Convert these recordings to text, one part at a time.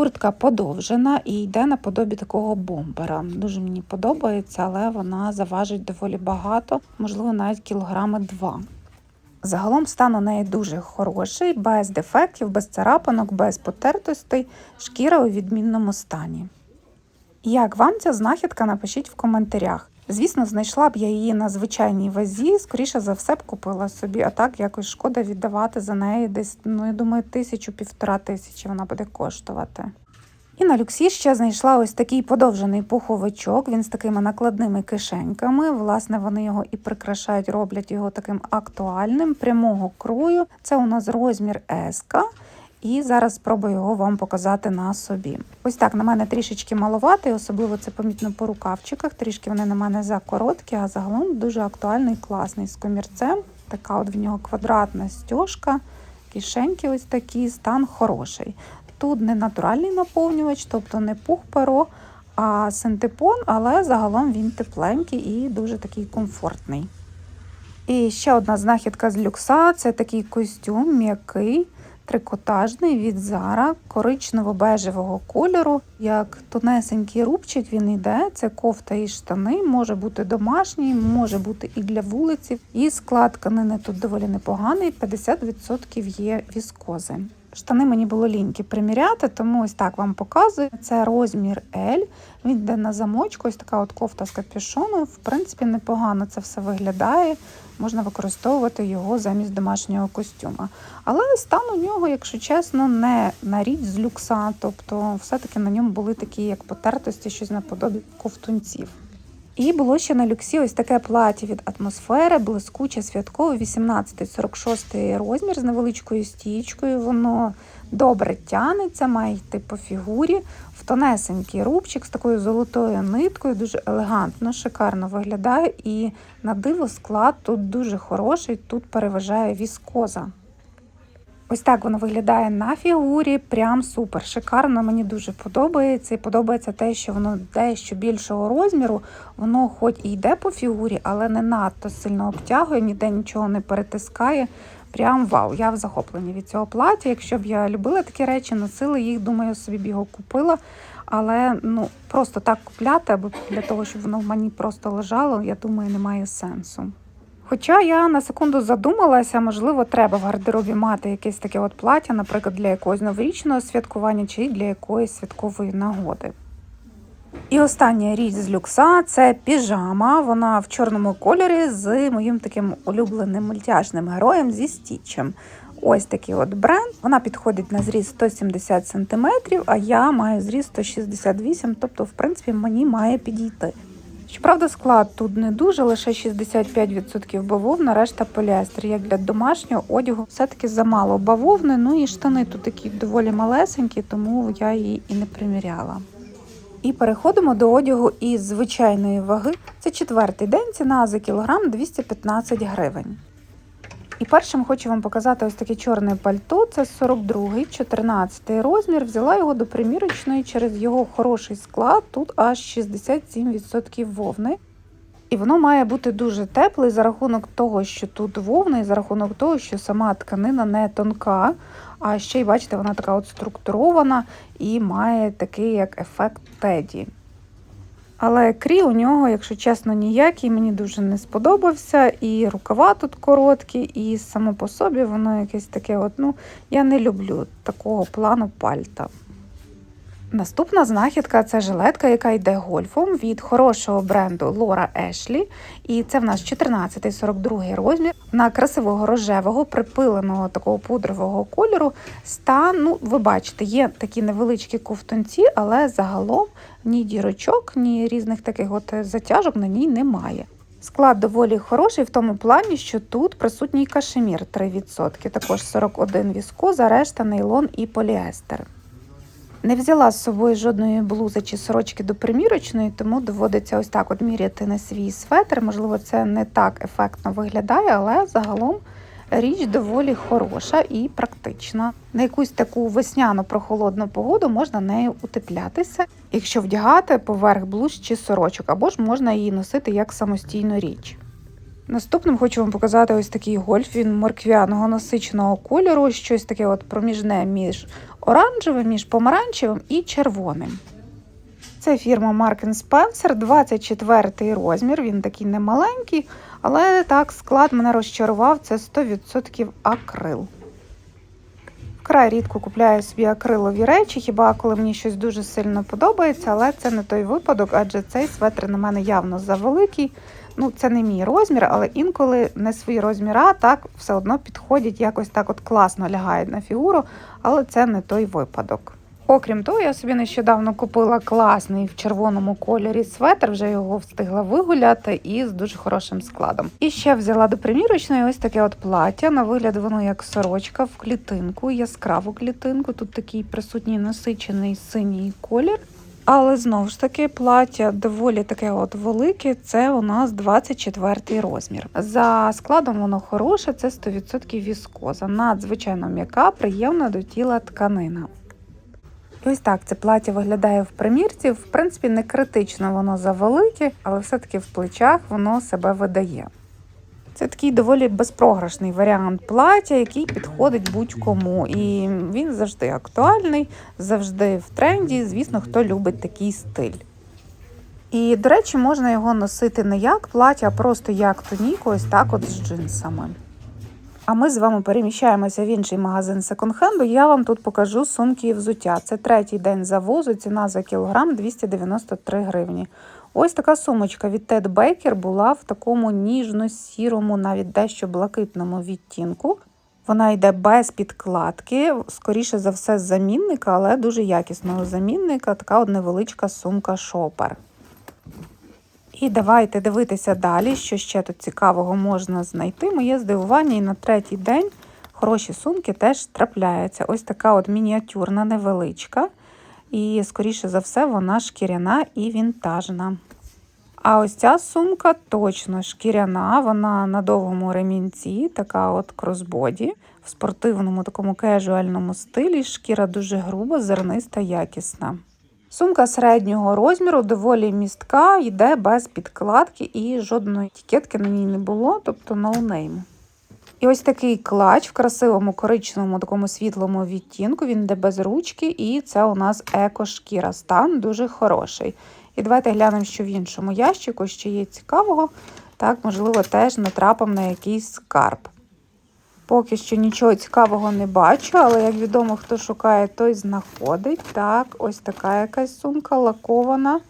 Куртка подовжена і йде наподобі такого бомбера. Дуже мені подобається, але вона заважить доволі багато, можливо, навіть кілограми два. Загалом стан у неї дуже хороший, без дефектів, без царапанок, без потертостей, шкіра у відмінному стані. Як вам ця знахідка, напишіть в коментарях. Звісно, знайшла б я її на звичайній вазі, скоріше за все б купила собі, а так якось шкода віддавати за неї десь, ну я думаю, тисячу півтора тисячі вона буде коштувати. І на люксі ще знайшла ось такий подовжений пуховичок. Він з такими накладними кишеньками. Власне, вони його і прикрашають, роблять його таким актуальним, прямого крою. Це у нас розмір S. І зараз спробую його вам показати на собі. Ось так на мене трішечки маловатий, особливо це помітно по рукавчиках. Трішки вони на мене закороткі, а загалом дуже актуальний, класний з комірцем. Така от в нього квадратна стяжка, кишеньки ось такі, стан хороший. Тут не натуральний наповнювач, тобто не пух перо, а синтепон, але загалом він тепленький і дуже такий комфортний. І ще одна знахідка з люкса це такий костюм м'який, трикотажний від Зара, коричнево-бежевого кольору. Як тонесенький рубчик він йде, це кофта і штани, може бути домашній, може бути і для вулиці. І склад тканини тут доволі непоганий, 50% є віскози. Штани мені було ліньки приміряти, тому ось так вам показую. Це розмір L. Він йде на замочку, ось така от кофта з капюшоном. В принципі, непогано це все виглядає. Можна використовувати його замість домашнього костюма. Але стан у нього, якщо чесно, не на річ з люкса. Тобто, все-таки на ньому були такі, як потертості, щось наподобі ковтунців. І було ще на люксі ось таке плаття від атмосфери, блискуче, святкове, 18-46 розмір з невеличкою стічкою. Воно добре тянеться, має йти по фігурі, в тонесенький рубчик з такою золотою ниткою, дуже елегантно, шикарно виглядає. І на диво склад тут дуже хороший, тут переважає віскоза. Ось так воно виглядає на фігурі, прям супер. Шикарно, мені дуже подобається. І подобається те, що воно дещо більшого розміру, воно хоч і йде по фігурі, але не надто сильно обтягує, ніде нічого не перетискає. Прям вау, я в захопленні від цього плаття. Якщо б я любила такі речі, носила їх, думаю, собі б його купила. Але ну просто так купляти, або для того, щоб воно в мені просто лежало, я думаю, немає сенсу. Хоча я на секунду задумалася, можливо, треба в гардеробі мати якесь таке от плаття, наприклад, для якогось новорічного святкування чи для якоїсь святкової нагоди. І остання річ з люкса це піжама. Вона в чорному кольорі з моїм таким улюбленим мультяшним героєм зі стічем. Ось такий от бренд. Вона підходить на зріст 170 см, а я маю зріст 168 тобто, в принципі, мені має підійти. Щоправда, склад тут не дуже, лише 65% бавовна, решта поліестер. Як для домашнього одягу, все-таки замало бавовни. Ну і штани тут такі доволі малесенькі, тому я її і не приміряла. І переходимо до одягу із звичайної ваги. Це четвертий день, ціна за кілограм 215 гривень. І першим хочу вам показати ось таке чорне пальто. Це 42-й, 14 розмір. Взяла його до примірочної через його хороший склад. Тут аж 67% вовни. І воно має бути дуже тепле за рахунок того, що тут вовна, і за рахунок того, що сама тканина не тонка. А ще й бачите, вона така от структурована і має такий як ефект теді. Але крі у нього, якщо чесно, ніякий, мені дуже не сподобався. І рукава тут короткі, і само по собі воно якесь таке, от, ну, я не люблю такого плану пальта. Наступна знахідка це жилетка, яка йде гольфом від хорошого бренду Laura Ashley. І це в нас 14-42 розмір. На красивого рожевого, припиленого такого пудрового кольору. Стан, ну, ви бачите, є такі невеличкі ковтунці, але загалом ні дірочок, ні різних таких от затяжок на ній немає. Склад доволі хороший в тому плані, що тут присутній кашемір 3%, також 41 віскоза, решта нейлон і поліестер. Не взяла з собою жодної блузи чи сорочки до примірочної, тому доводиться ось так от міряти на свій светр. Можливо, це не так ефектно виглядає, але загалом річ доволі хороша і практична. На якусь таку весняну прохолодну погоду можна нею утеплятися, якщо вдягати поверх блуз чи сорочок, або ж можна її носити як самостійну річ. Наступним хочу вам показати ось такий гольф. Він морквяного насиченого кольору, щось таке от проміжне між оранжевим, між помаранчевим і червоним. Це фірма Mark Spencer, 24 розмір. Він такий немаленький, але так склад мене розчарував. Це 100% акрил. Вкрай рідко купляю собі акрилові речі, хіба коли мені щось дуже сильно подобається, але це не той випадок, адже цей светр на мене явно завеликий. Ну, це не мій розмір, але інколи не свої розміра так все одно підходять, якось так от класно лягають на фігуру, але це не той випадок. Окрім того, я собі нещодавно купила класний в червоному кольорі светр, вже його встигла вигуляти і з дуже хорошим складом. І ще взяла до примірочної ось таке от плаття. На вигляд воно як сорочка в клітинку, яскраву клітинку. Тут такий присутній насичений синій колір. Але знову ж таки плаття доволі таке от велике. Це у нас 24 розмір. За складом воно хороше, це 100% віскоза. Надзвичайно м'яка, приємна до тіла тканина. І ось так це плаття виглядає в примірці. В принципі, не критично воно завелике, але все-таки в плечах воно себе видає. Це такий доволі безпрограшний варіант плаття, який підходить будь-кому. І він завжди актуальний, завжди в тренді. Звісно, хто любить такий стиль. І, до речі, можна його носити не як плаття, а просто як туніку, ось так от з джинсами. А ми з вами переміщаємося в інший магазин секонд-хенду. Я вам тут покажу сумки і взуття. Це третій день завозу, ціна за кілограм 293 гривні. Ось така сумочка від Ted Baker була в такому ніжно-сірому, навіть дещо блакитному відтінку. Вона йде без підкладки, скоріше за все, з замінника, але дуже якісного замінника. Така от невеличка сумка шопер. І давайте дивитися далі, що ще тут цікавого можна знайти. Моє здивування і на третій день хороші сумки теж трапляються. Ось така от мініатюрна, невеличка. І, скоріше за все, вона шкіряна і вінтажна. А ось ця сумка точно шкіряна, вона на довгому ремінці, така от кросбоді, в спортивному такому кежуальному стилі. Шкіра дуже груба, зерниста, якісна. Сумка середнього розміру, доволі містка, йде без підкладки і жодної етикетки на ній не було, тобто no. І ось такий клач в красивому коричневому такому світлому відтінку. Він йде без ручки, і це у нас еко-шкіра. Стан дуже хороший. І давайте глянемо, що в іншому ящику ще є цікавого. Так, можливо, теж натрапимо на якийсь скарб. Поки що нічого цікавого не бачу, але, як відомо, хто шукає, той знаходить. Так, ось така якась сумка лакована.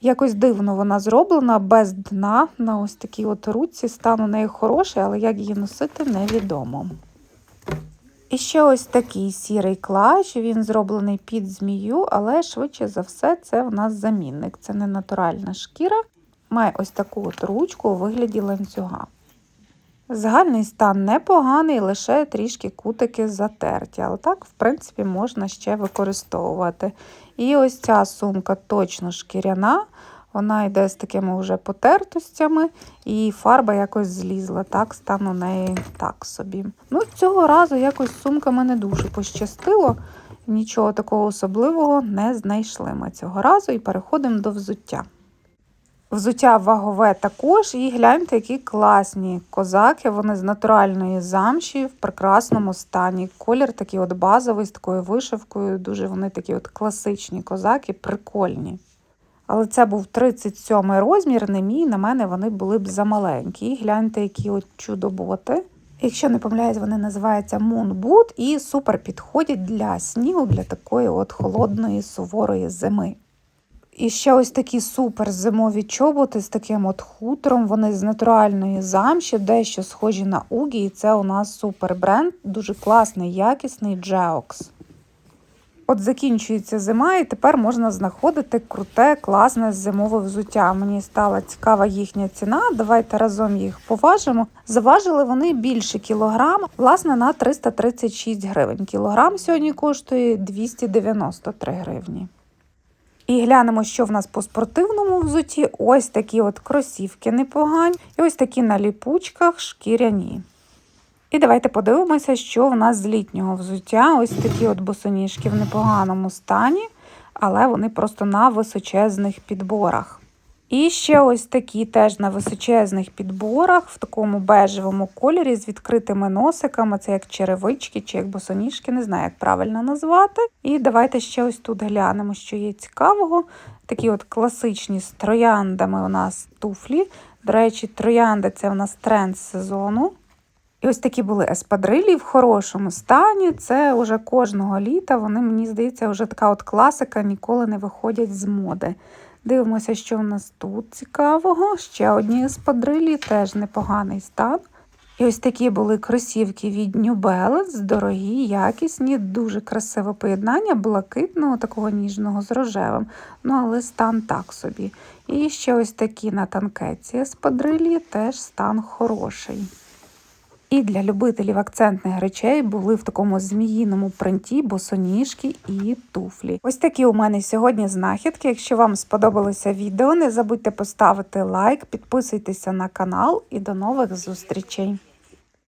Якось дивно вона зроблена, без дна. На ось такій от руці стан у неї хороший, але як її носити, невідомо. І ще ось такий сірий клач, він зроблений під змію, але швидше за все, це у нас замінник. Це не натуральна шкіра. Має ось таку от ручку у вигляді ланцюга. Загальний стан непоганий, лише трішки кутики затерті, але так, в принципі, можна ще використовувати. І ось ця сумка точно шкіряна, вона йде з такими вже потертостями, і фарба якось злізла, так, стан у неї так собі. Ну, Цього разу якось сумками не дуже пощастило, нічого такого особливого не знайшли ми цього разу і переходимо до взуття. Взуття вагове також, і гляньте, які класні козаки. Вони з натуральної замші в прекрасному стані. Колір такий от базовий з такою вишивкою. Дуже вони такі от класичні козаки, прикольні. Але це був 37 розмір, не мій, на мене вони були б замаленькі. І гляньте, які от чудоботи. Якщо не помиляюсь, вони називаються Boot і супер підходять для снігу, для такої от холодної суворої зими. І ще ось такі супер зимові чоботи з таким от хутром. Вони з натуральної замші, дещо схожі на Угі. І це у нас супер бренд, дуже класний, якісний Geox. От закінчується зима, і тепер можна знаходити круте, класне зимове взуття. Мені стала цікава їхня ціна. Давайте разом їх поважимо. Заважили вони більше кілограм, власне, на 336 гривень. Кілограм сьогодні коштує 293 гривні. І глянемо, що в нас по спортивному взуті. Ось такі от кросівки непогані. І ось такі на ліпучках шкіряні. І давайте подивимося, що в нас з літнього взуття. Ось такі от босоніжки в непоганому стані, але вони просто на височезних підборах. І ще ось такі теж на височезних підборах в такому бежевому кольорі з відкритими носиками. Це як черевички чи як босоніжки, не знаю, як правильно назвати. І давайте ще ось тут глянемо, що є цікавого. Такі от класичні з трояндами у нас туфлі. До речі, троянди це у нас тренд сезону. І ось такі були еспадрилі в хорошому стані. Це вже кожного літа. Вони, мені здається, вже така от класика, ніколи не виходять з моди. Дивимося, що в нас тут цікавого. Ще одні еспадрилі, теж непоганий стан. І ось такі були кросівки від New Balance, дорогі, якісні, дуже красиве поєднання блакитного, такого ніжного з рожевим. Ну, але стан так собі. І ще ось такі на танкеці еспадрилі, теж стан хороший. І для любителів акцентних речей були в такому зміїному принті босоніжки і туфлі. Ось такі у мене сьогодні знахідки. Якщо вам сподобалося відео, не забудьте поставити лайк, підписуйтеся на канал і до нових зустрічей.